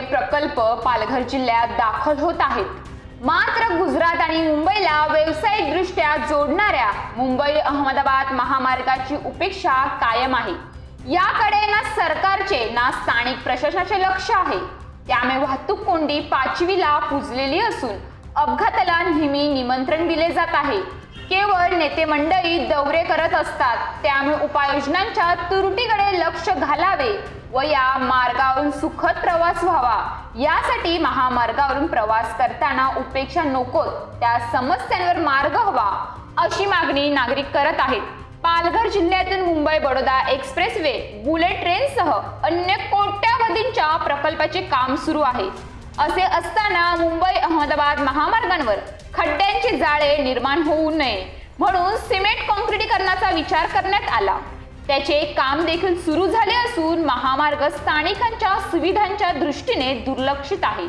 प्रकल्प पालघर जिल्ह्यात दाखल होत आहेत. मात्र गुजरात आणि मुंबईला व्यावसायिकदृष्ट्या जोडणाऱ्या मुंबई अहमदाबाद महामार्गाची उपेक्षा कायम आहे. याकडे ना सरकारचे ना स्थानिक प्रशासनाचे लक्ष आहे. त्यामुळे वाहतूक कोंडी पाचवीला पुजलेली असून अपघाताला नेहमी निमंत्रण दिले जात आहे. केवळ नेते मंडळी दौरे करत असतात. त्यामुळे उपाययोजनांच्या त्रुटीकडे लक्ष घालावे व या मार्गावरून सुखद प्रवास व्हावा. यासाठी महामार्गावरून प्रवास करताना उपेक्षा नकोत त्या समस्यांवर मार्ग हवा अशी मागणी नागरिक करत आहेत. पालघर जिल्ह्यातून Mumbai Baroda expressway bullet ट्रेनसह अन्य कोट्यावधींच्या प्रकल्पाचे काम सुरू आहे. असे असताना मुंबई अहमदाबाद महामार्गांवर खड्ड्यांचे जाळे निर्माण होऊ नये म्हणून सिमेंट कॉन्क्रिटीकरणाचा विचार करण्यात आला. त्याचे काम देखील सुरू झाले असून महामार्ग स्थानिकांच्या सुविधांच्या दृष्टीने दुर्लक्षित आहे.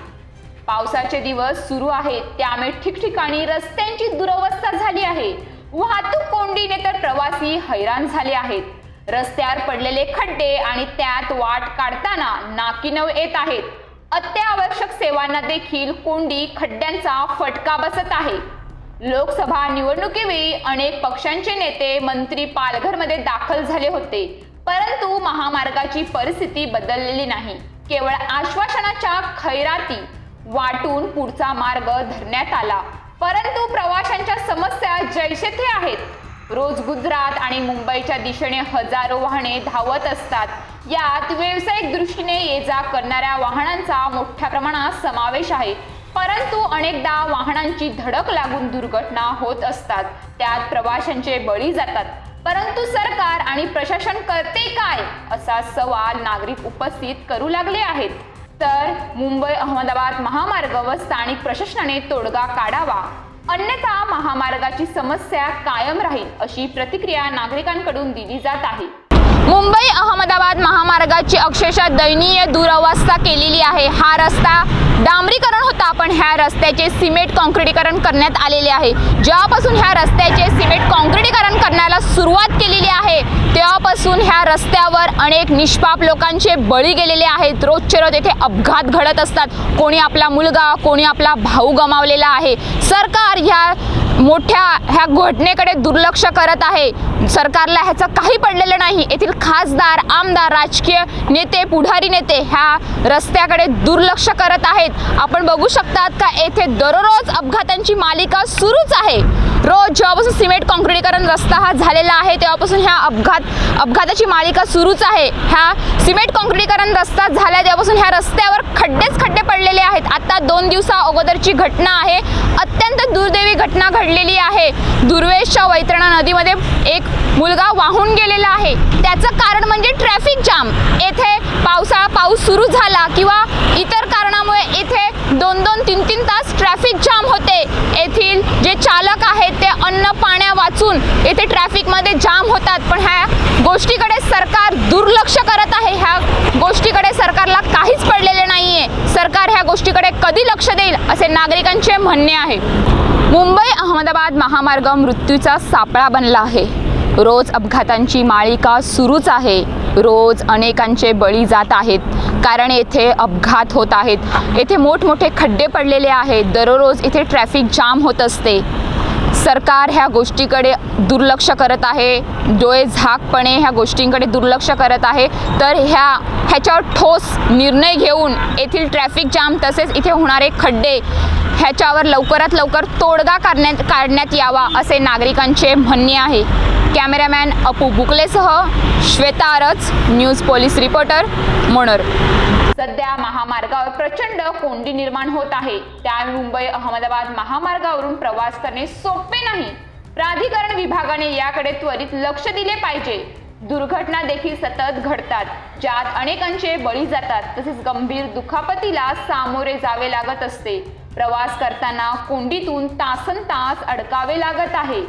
पावसाचे दिवस सुरू आहेत त्यामुळे ठिकठिकाणी रस्त्यांची दुरवस्था झाली आहे. वाहतूक कोंडीने तर प्रवासी हैराण झाले आहेत. रस्त्यावर पडलेले खड्डे आणि त्यात वाट काढताना नाकीनव येत आहेत. अत्यावश्यक सेवांना देखील कोंडी खड्ड्यांचा फटका बसत आहे. लोकसभा निवडणुकीवेळी अनेक पक्षांचे नेते मंत्री पालघरमध्ये दाखल झाले होते. परंतु महामार्गाची परिस्थिती बदललेली नाही. केवळ आश्वासनाच्या खैराती वाटून पुढचा मार्ग धरण्यात आला. परंतु प्रवाशांच्या समस्या जैसे थे आहेत. रोज गुजरात आणि मुंबईच्या दिशेने हजारो वाहने धावत असतात. यात व्यावसायिक दृष्टीने ये जा करणाऱ्या वाहनांचा मोठ्या प्रमाणात समावेश आहे. परंतु अनेकदा वाहनांची धडक लागून दुर्घटना होत असतात. त्यात प्रवाशांचे बळी जातात. परंतु सरकार आणि प्रशासन करते काय असा सवाल नागरिक उपस्थित करू लागले आहेत. तर मुंबई अहमदाबाद महामार्ग व स्थानिक प्रशासनाने तोडगा काढावा. अन्यथा महामार्गाची समस्या कायम राहील अशी प्रतिक्रिया नागरिकांकडून दिली जात आहे. मुंबई अहमदाबाद महामार्गाची अक्षरशः दयनीय दुरवस्था केलेली आहे. हा रस्ता डांबरीकरण होता पण ह्या रस्त्याचे सिमेंट काँक्रिटीकरण करण्यात आलेले आहे. जेव्हापासून ह्या रस्त्याचे सिमेंट काँक्रिटीकरण करण्याला सुरुवात केलेली आहे तेव्हापासून ह्या रस्त्यावर अनेक निष्पाप लोकांचे बळी गेलेले आहेत. रोजचे रोज येथे अपघात घडत असतात. कोणी आपला मुलगा कोणी आपला भाऊ गमावलेला आहे. सरकार ह्या मोठ्या ह्या घटनेकडे दुर्लक्ष करत आहे. सरकारला ह्याचं काही पडलेलं नाही. येथील खासदार आमदार राजकीय नेते पुढारी नेते ह्या रस्त्याकडे दुर्लक्ष करत आहेत. आपण बघू शकतात का येथे दररोज अपघातांची मालिका सुरूच आहे. रोज जेव्हापासून सिमेंट काँक्रिटीकरण रस्ता हा झालेला आहे तेव्हापासून ह्या अपघात अपघाताची मालिका सुरूच आहे. ह्या सिमेंट काँक्रिटीकरण रस्ता झाल्या तेव्हापासून ह्या रस्त्यावर खड्डेच खड्डे पडलेले आहेत. आता दोन दिवसा अगोदरची घटना आहे. अत्यंत दुर्दैवी घटना पडलेली आहे. दुर्वेशच्या वैतरणा नदीमध्ये एक मुलगा वाहून गेलेला आहे. त्याचं कारण म्हणजे ट्रॅफिक जाम. येथे पावसाळा पाऊस सुरू झाला किंवा इतर कारणामुळे इथे दोन दोन तीन तीन तास ट्रॅफिक जाम होते. येथील जे चालक आहेत ते अन्न पाण्या वाचून येथे ट्रॅफिकमध्ये जाम होतात. पण ह्या गोष्टीकडे सरकार दुर्लक्ष करत आहे. ह्या गोष्टीकडे सरकारला काहीच पडलेले नाही आहे सरकार ह्या गोष्टीकडे कधी लक्ष देईल असे नागरिकांचे म्हणणे आहे. मुंबई अहमदाबाद महामार्ग मृत्यूचा सापळा बनला आहे. रोज अपघातांची मालिका सुरूच आहे. रोज अनेकांचे बळी जात आहेत. कारण येथे अपघात होत आहेत. येथे मोठमोठे खड्डे पडलेले आहेत. दररोज इथे ट्रॅफिक जाम होत असते. सरकार ह्या गोष्टीकडे दुर्लक्ष करत आहे. डोळे झाकपणे ह्या गोष्टींकडे दुर्लक्ष करत आहे. तर ह्या ह्याच्यावर ठोस निर्णय घेऊन येथील ट्रॅफिक जाम तसेच इथे होणारे खड्डे ह्याच्यावर लवकरात लवकर तोडगा काढण्यात काढण्यात यावा असे नागरिकांचे म्हणणे आहे. कॅमेरामॅन अपू बुकलेसह श्वेता आरच न्यूज पोलीस रिपोर्टर मोनर. सध्या महामार्गावर प्रचंड कोंडी निर्माण होत आहे. त्यामुळे मुंबई अहमदाबाद महामार्गावरून प्रवास करणे सोपे नाही. प्राधिकरण विभागाने याकडे त्वरित लक्ष दिले पाहिजे. दुर्घटना देखील सतत घडतात. ज्यात अनेकांचे बळी जातात. तसेच गंभीर दुखापतीला सामोरे जावे लागत असते. प्रवास करताना कोंडीतून तासन तास अडकावे लागत आहे.